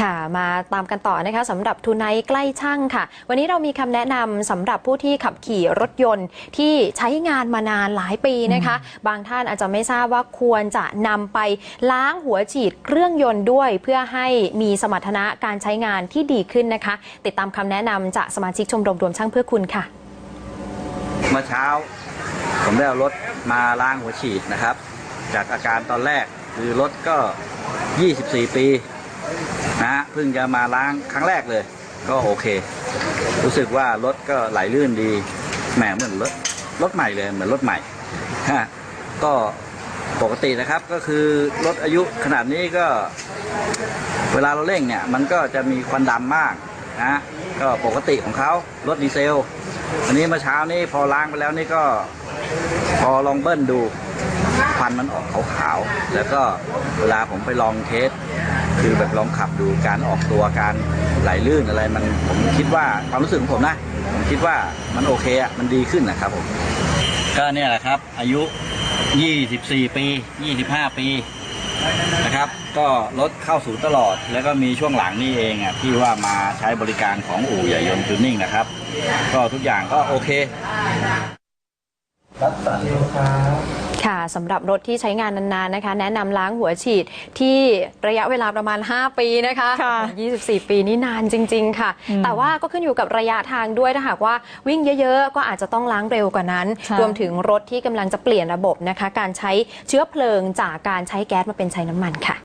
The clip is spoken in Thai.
ค่ะมาตามกันต่อนะคะสำหรับทูไนท์ใกล้ช่างค่ะ วันนี้เรามีคำแนะนำสำหรับผู้ที่ขับขี่รถยนต์ที่ใช้งานมานานหลายปีนะคะ บางท่านอาจจะไม่ทราบว่าควรจะนำไปล้างหัวฉีดเครื่องยนต์ด้วย เพื่อให้มีสมรรถนะการใช้งานที่ดีขึ้นนะคะ ติดตามคำแนะนำจากสมาชิกชมรมรวมช่างเพื่อคุณค่ะเมื่อเช้า ผมได้เอารถมาล้างหัวฉีดนะครับ จากอาการตอนแรกคือรถก็ 24 ปี นะฮะเพิ่งจะมาล้างครั้งแรกเลย ก็โอเค รู้สึกว่ารถก็ไหลลื่นดีแหมเหมือนรถรถใหม่เลยเหมือนรถใหม่ฮะก็ปกตินะครับก็คือรถอายุขนาดนี้ก็ เวลาเราเร่งเนี่ย มันก็จะมีควันดำมากนะฮะก็ปกติของเขารถดีเซล อันนี้เมื่อเช้านี้พอล้างไปแล้วนี่ก็ พอลองเบิ้ลดูควันมันออกขาวๆแล้วก็เวลาผมไปลองเทส คือแบบลองขับดูการออกตัวการไหลลื่นอะไรมันผมคิดว่าความรู้สึกของผมนะ ผมคิดว่ามันโอเคอะมันดีขึ้นนะครับผม ก็เนี่ยแหละครับ อายุ 24 ปี 25 ปีนะครับ ก็รถเข้าสู่ตลอด แล้วก็มีช่วงหลังนี่เองอะที่ว่ามาใช้บริการของอู่ใหญ่ยนต์จูนนิ่งนะครับ ก็ทุกอย่างก็โอเคค่ะ สำหรับรถที่ใช้งานนานๆนะคะ แนะนำล้างหัวฉีดที่ระยะเวลาประมาณ 5 ปีนะคะค่ะ24 ปีนี่นานจริง ๆ ค่ะ แต่ว่าก็ขึ้นอยู่กับระยะทางด้วยถ้าหากว่าวิ่งเยอะๆ ก็อาจจะต้องล้างเร็วกว่านั้นใช่รวมถึงรถที่กำลังจะเปลี่ยนระบบนะคะ การใช้เชื้อเพลิงจากการใช้แก๊สมาเป็นใช้น้ำมันค่ะ